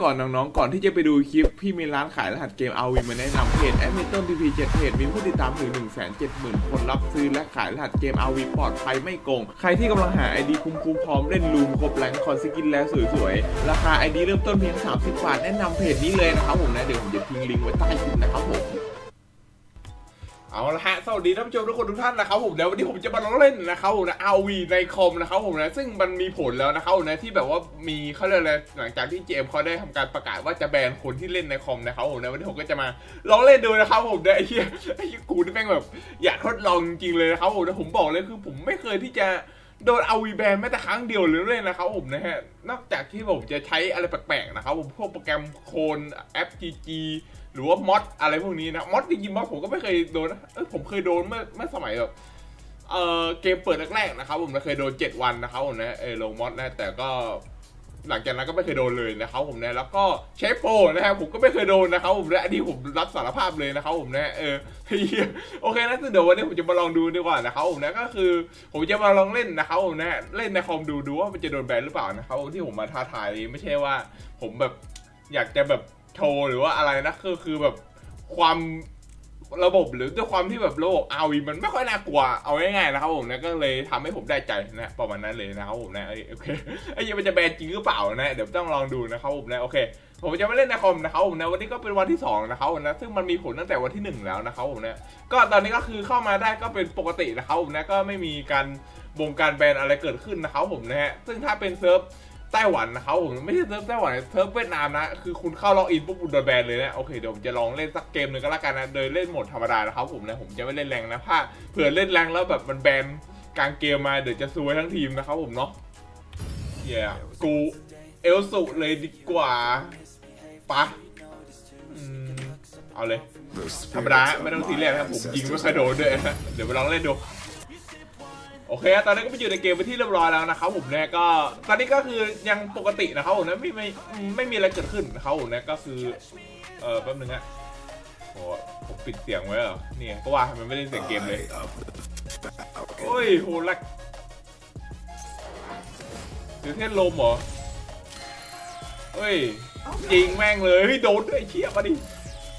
ก่อนน้องๆ ก่อนที่จะไปดูคลิป พี่มีร้านขายรหัสเกมเอาวีมาแนะนำเพจแอดมิต้นทีพีเจ็ดเพจมีผู้ติดตามถึง 1 7 0 0 0 0 คนรับซื้อและขายรหัสเกมเอาวีปลอดภัยไม่โกง ใครที่กำลังหาไอดีคุ้มๆพร้อมเล่นลูมครบแรงคอนสกินแล้วสวยๆ ราคา ID เริ่มต้นเพียง 30 บาท แนะนำเพจนี้เลยนะครับผมนะ เดี๋ยวผมจะทิ้งลิงก์ไว้ใต้คลิปนะครับผม เอาละฮะ สวัสดีท่านผู้ชมทุกคนทุกท่านนะครับผมเดี๋ยววันนี้ผมจะมาลองเล่นนะครับผมนะ RV ในคอมนะครับผมนะซึ่งมันมีผลแล้วนะครับผมนะที่แบบว่ามีเขาเรียกอะไรหลังจากที่เจมเขาได้ทำการประกาศว่าจะแบนคนที่เล่นในคอมนะครับผมนะวันนี้ผมก็จะมาลองเล่นดูนะครับผมนะไอ้เหี้ยไอ้เหี้ยกูนี่แม่งแบบอยากทดลองจริงๆเลยนะครับผมนะผมบอกเลยคือผมไม่เคยที่จะโดนเอาวีแบนแม้แต่ครั้งเดียวเลยนะครับผมนะฮะนอกจากที่ผมจะใช้อะไรแปลกๆนะครับผมพวกโปรแกรมโคนแอป GG หรือว่ามอดอะไรพวกนี้นะมอดจริงๆมอดผมก็ไม่เคยโดนนะเออผมเคยโดนเมื่อเมื่อสมัยแบบเออเกมเปิดแรกๆนะครับ ผมนะเคยโดน 7 วันนะครับผมนะเออลงมอดนะแต่ก็หลังจากนั้นก็ไม่เคยโดนเลยนะครับผมนะแล้วก็ใช้โปนะครับผมก็ไม่เคยโดนนะครับผมนะอันนี้ผมรับสารภาพเลยนะครับผมนะเออโอเคนะซึ่งเดี๋ยววันนี้ผมจะมาลองดูดีกว่านะครับผมนะก็คือ ผมจะมาลองเล่นนะครับผมนะเล่นในคอมดูดูว่ามันจะโดนแบนหรือเปล่านะครับที่ผมมาท้าทายไม่ใช่ว่า ผมแบบอยากจะแบบ โชว์หรือว่าอะไรนะคือคือแบบความระบบหรือด้วยความที่แบบระบบ RV มันไม่ค่อยน่ากลัวเอาง่ายๆนะครับผมนะก็เลยทำให้ผมได้ใจนะประมาณนั้นเลยนะครับผมนะเอ้ยโอเคไอ้ยังมันจะแบนจริงหรือเปล่านะเดี๋ยวต้องลองดูนะครับผมนะโอเค ผมจะไมาเล่นในคอมนะครับผมนะวันนี้ก็เป็นวันที่สองนะครับผมนะซึ่งมันมีผลตั้งแต่วันที่หนึ่งแล้วนะครับผมนะก็ตอนนี้ก็คือเข้ามาได้ก็เป็นปกตินะครับผมนะก็ไม่มีการบงการแบนอะไรเกิดขึ้นนะครับผมนะฮะซึ่งถ้าเป็นเซิร์ฟ ไต้หวันนะครับผมไม่ใช่เซิร์ฟไต้หวันเซิร์ฟเวียดนามนะคือคุณเข้าล็อกอินปุ๊บคุณโดนแบนเลยนะโอเคเดี๋ยวผมจะลองเล่นสักเกมหนึ่งก็แล้วกันนะโดยเล่นโหมดธรรมดานะครับผมนะผมจะไม่เล่นแรงนะถ้าเผื่อเล่นแรงแล้วแบบมันแบนกลางเกมมาเดี๋ยวจะซวยทั้งทีมนะครับผมเนาะเย้กูเอลสุเลยดีกว่าปะเอาเลยธรรมดาไม่ต้องซีเรียสครับผมยิงไม่ค่อยโดนด้วยนะเดี๋ยวไปลองเล่นดู โอเค ตอนนี้ก็ไปอยู่ในเกมไปที่เรียบร้อยแล้วนะครับผมเนี่ยก็ตอนนี้ก็คือยังปกตินะครับผมนะไม่ไม่ไม่มีอะไรเกิดขึ้นนะครับผมเนี่ยก็คือเออแป๊บนึงฮะโอ้ผมปิดเสียงไว้เหรอเนี่ยก็ว่าทำไมไม่เล่นเสียงเกมเลยโอ้ยโหลักหรือเทศลมเหรอเฮ้ยจริงแม่งเลยเฮ้ยโดนด้วยเชี่ยมาดิ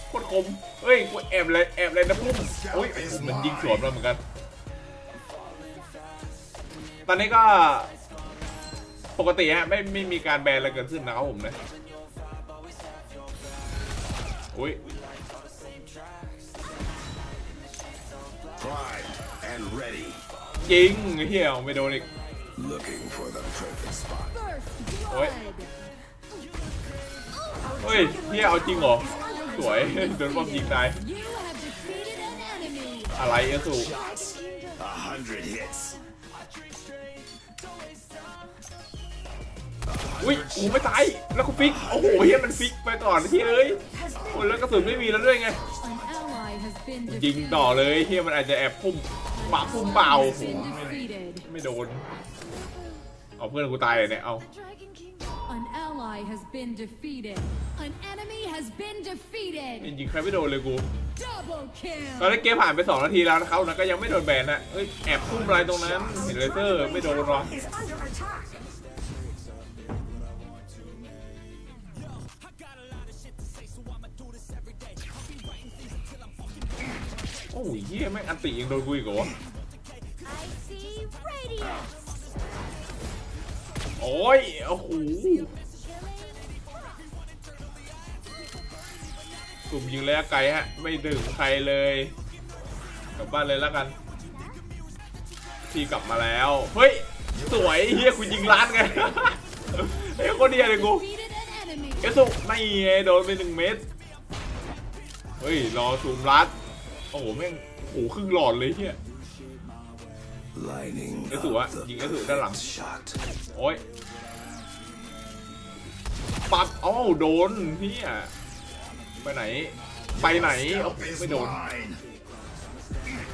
โคตรคมเฮ้ยกูแอบเลยแอบเลยนะพุ่มโอ้ยมเหมือนยิงสวนมาเหมือนกัน ตอนนี้ก็ปกติฮะไม่ไม่มีการแบนอะไรเกิดขึ้นนะครับผมนะอุ้ยจริงเฮียไม่โดนอีก Looking for the perfect spot. Oi. Blood. เฮ้ยเฮียเอาจริงเหรอ สวยโดนบอมยิงตายอะไรเอสู A hundred hits. อุ้ยกูไม่ตาย แล้วกูฟิก โอ้โหเฮียมันฟิกไปก่อนเฮียเอ้ยโอ้แล้วกระสุนไม่มีแล้วด้วยไง ยิงต่อเลยเฮียมันอาจจะแอบพุ่มปะพุ่มเปล่าโอ้โหไม่โดน เอาเพื่อนกูตายเลยเนี่ย เอา An ally has been defeated. An enemy has been จ defeated. ริงใครไม่โดนเลยกู ตอนนี้เกมผ่านไป 2 นาทีแล้วนะครับนะก็ยังไม่โดนแบนนะเอ้ยแอบพุ่มอะไรตรงนั้น เห็นเลเซอร์ไม่โดนหรอ โอ้ยเฮียแม่งอันติยังโดนกูอีกเหรอโอ้ยโอ้โหสุ่มยิงระยะไกลฮะ ไม่ดึงใครเลย กลับบ้านเลยแล้วกันพี่กลับมาแล้ว เฮ้ย สวยเฮียคุณยิงล้านไงเฮ้ยคตรดียวเลยกูเอสุไม่โดนไปหนึ่งเม็ดเฮ้ย รอซูมรัด โอ้โหแม่งโอ้โหครึ่งหลอดเลยเฮีย Lining Cái tủ á, up the nhìn cái tủ đã lẳng. perfect shot. โอ้ยปัดเอ้าโดนเฮียไปไหน ไปไหนโอ้โห Help is ไม่โดน mine.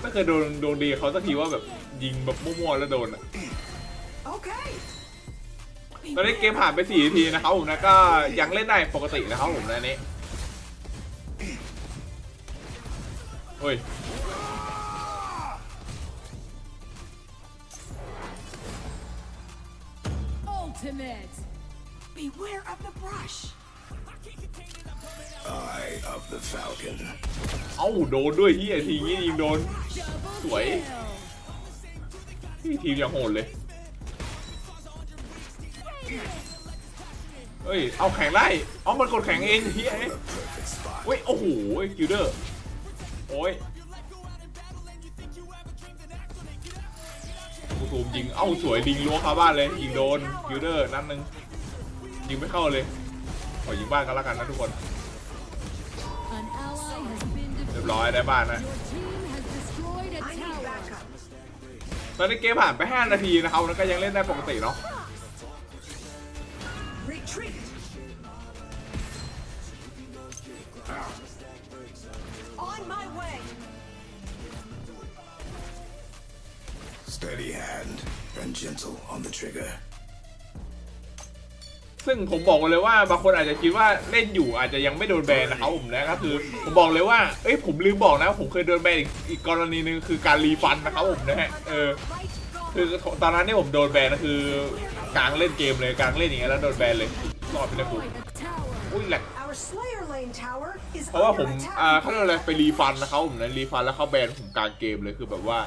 ไม่เคยโดนโดนดีเขาสักทีว่าแบบยิงแบบมั่วๆแล้วโดนอะ Okay. ตอนนี้เกมผ่านไปสี่นาทีนะครับผมนะก็ยังเล่นได้ปกตินะครับผมนะอัน of the Falcon. เอ้าโดนด้วยที่ทีนี้ยิงโดน สวยที่ทีมอย่างโหดเลย เฮ้ย เอาแข่งได้เอามันกดแข่งเองเฮีย The perfect spot. เฮ้ย โอ้โหกิลเดอร์ โอ้ยกูตูมยิง เอ้าสวยลิงล้วงคาบ้านเลยยิงโดนกิลเดอร์นัดหนึงยิงไม่เข้าเลยขอยิงบ้านกันล้วกันนะทุกคน เรียบร้อยได้บ้านนะตอนนี้เกมผ่านไป 5 นาทีนะครับแล้วก็ยังเล่นได้ปกติเนาะ Steady hand and gentle on the trigger. ซึ่งผมบอกเลยว่าบางคนอาจจะคิดว่าเล่นอยู่อาจจะยังไม่โดนแบนนะครับผมนะก็คือผมบอกเลยว่าเอ้ยผมลืมบอกนะ ผมเคยโดนแบนอีกอีกกรณีหนึงคือการรีฟันนะครับผมนะฮะเออ Right คือตอนนั้นที่ผมโดนแบนนะคือกลางเล่นเกมเลยกลางเล่นอย่างเงี้ยแล้วโดนแบนเลยรอดไปเลยกู Destroyed a tower. อุ้ยแหลก Our Slayer Lane tower is เพราะว่าผม under อ่า attack. เขาเรียกอะไรไปรีฟันนะครับผมนะรีฟันแล้วเขาแบนผมกลางเกมเลยคือแบบว่า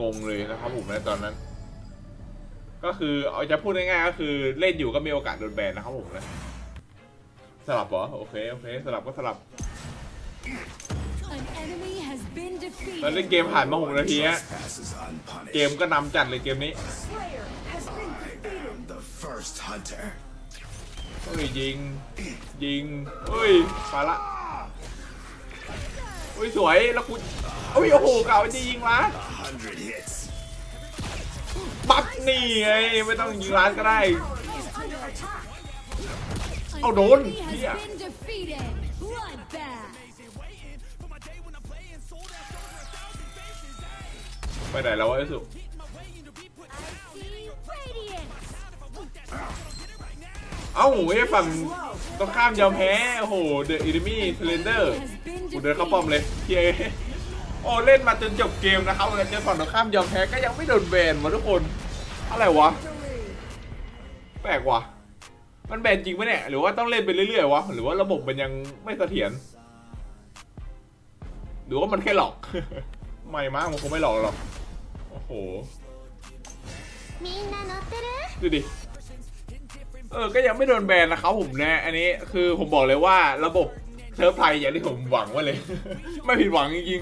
งงเลยนะครับผมนะตอนนั้น ก็คือเอาจะพูดง่ายๆก็คือเล่นอยู่ก็มีโอกาสโดนแบนนะครับผมนะสลับเหรอโอเคโอเคสลับก็สลับ An enemy has been ตอนเล่น defeated. เกมผ่านมาหกนาทีฮะ Trespasses เกม unpunished. ก็นำจัดเลยเกมนี้ Slayer has been defeated. I'm the first hunter. เฮ้ยยิงยิงเฮ้ยไปละเฮ้ยสวยแล้วกูเฮ้ยโอ้โหเก่าจะยิงร้า ปักนี่ไงไม่ต้องยิงร้านก็ได้ เอาโดนไปไหนแล้ววะไอ้สุเอ้าไอ้ฝั่งต้องข้ามยอมแพ้ โอ้โห เดอะอิริมี่เทเลนเดอร์กูเดินเข้าป้อมเลยเฮ้ โอ้เล่นมาจนจบเกมนะครับแล้วจนฝั่งตรงข้ามยอมแพ้ก็ยังไม่โดนแบนวะทุกคน อะไรวะ แปลกว่ะมันแบนจริงปะเนี่ย หรือว่าต้องเล่นไปเรื่อยๆวะ หรือว่าระบบมันยังไม่เสถียร หรือว่ามันแค่หลอก ไม่มากมันคงไม่หลอกหรอก โอ้โห ดูดิ เออ ก็ยังไม่โดนแบนนะครับผมนะ อันนี้คือผมบอกเลยว่าระบบ เซิร์ฟไทยอย่างที่ผมหวังไว้เลย ไม่ผิดหวังจริง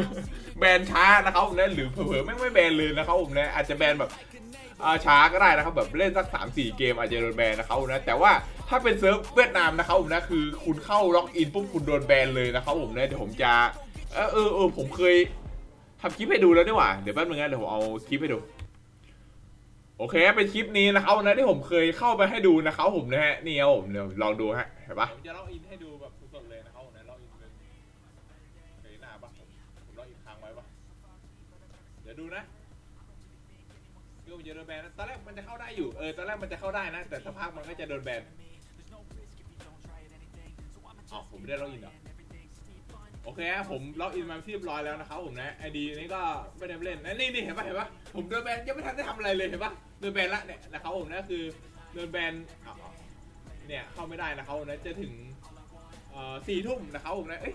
ๆแบนช้านะครับผมนะหรือเผลอๆไม่ไม่แบนเลยนะครับผมนะอาจจะแบนแบบช้าก็ได้นะครับแบบเล่นสักสามสี่เกมอาจจะโดนแบนนะครับผมนะแต่ว่าถ้าเป็นเซิร์ฟเวียดนามนะครับผมนะคือคุณเข้าล็อกอินปุ๊บคุณโดนแบนเลยนะครับผมนะเดี๋ยวผมจะเออเออเออผมเคยทำคลิปให้ดูแล้วนี่หว่าเดี๋ยวแป๊บนึงนะเดี๋ยวผมเอาคลิปให้ดู โอเค เป็นคลิปนี้นะครับนะที่ผมเคยเข้าไปให้ดูนะครับผมนะฮะนี่ครับผมเดี๋ยวลองดูฮะเห็นปะจะล็อกอินให้ดูแบบสดๆเลยนะครับผมนะล็อกอินเลยเคยหน้าปะผมผมล็อกอินค้างไว้ปะเดี๋ยวดูนะก็มันจะโดนแบนนะตอนแรกมันจะเข้าได้อยู่เออตอนแรกมันจะเข้าได้นะ แต่สักพักมันก็จะโดนแบนอ๋อผมไม่ได้ล็อกอินเหรอ เคฮะผมล็อกอินมาที่เรียบร้อยแล้วนะครับผมนะไอดีนี้ก็ไม่ได้เล่นนะนี่นี่เห็นปะเห็นปะผมโดนแบนยังไม่ทันได้ทำอะไรเลยเห็นปะโดนแบนละเนี่ยนะครับผมนะคือโดนแบนเนี่ยเข้าไม่ได้นะครับผมนะจะถึงสี่ทุ่มนะครับผมนะเอ้ย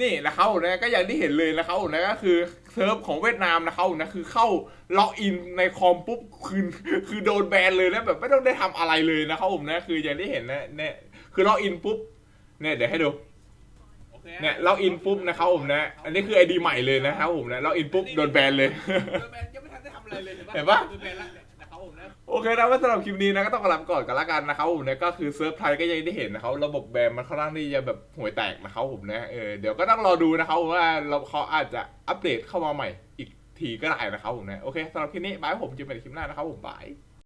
นี่นะครับผมนะก็อย่างที่เห็นเลยนะครับผมนะก็คือเซิร์ฟของเวียดนามนะครับผมนะคือเข้าล็อกอินในคอมปุ๊บคือคือโดนแบนเลยนะแบบไม่ต้องได้ทำอะไรเลยนะครับผมนะคืออย่างที่เห็นนะเนี่ยคือล็อกอินปุ๊บเนี่ยเดี๋ยวให้ดู เนี่ยล็อกอินปุ๊บนะครับผมนะ อันนี้คือไอดีใหม่เลยนะครับผมนะล็อกอินปุ๊บโดนแบนเลยยังไม่ทันได้ทำอะไรเลยเห็นปะโดนแบนแล้วนะครับผมนะโอเคนะว่าสำหรับคลิปนี้นะก็ต้องกลับก่อนกันละกันนะครับผมนะก็คือเซิร์ฟไทยก็ยังได้เห็นนะครับระบบแบนมันค่อนข้างที่จะแบบห่วยแตกนะครับผมนะเออเดี๋ยวก็ต้องรอดูนะครับว่าเราเขาอาจจะอัปเดตเข้ามาใหม่อีกทีก็ได้นะครับผมนะโอเคสำหรับคลิปนี้บายผมเจอกันในคลิปหน้านะครับผมบาย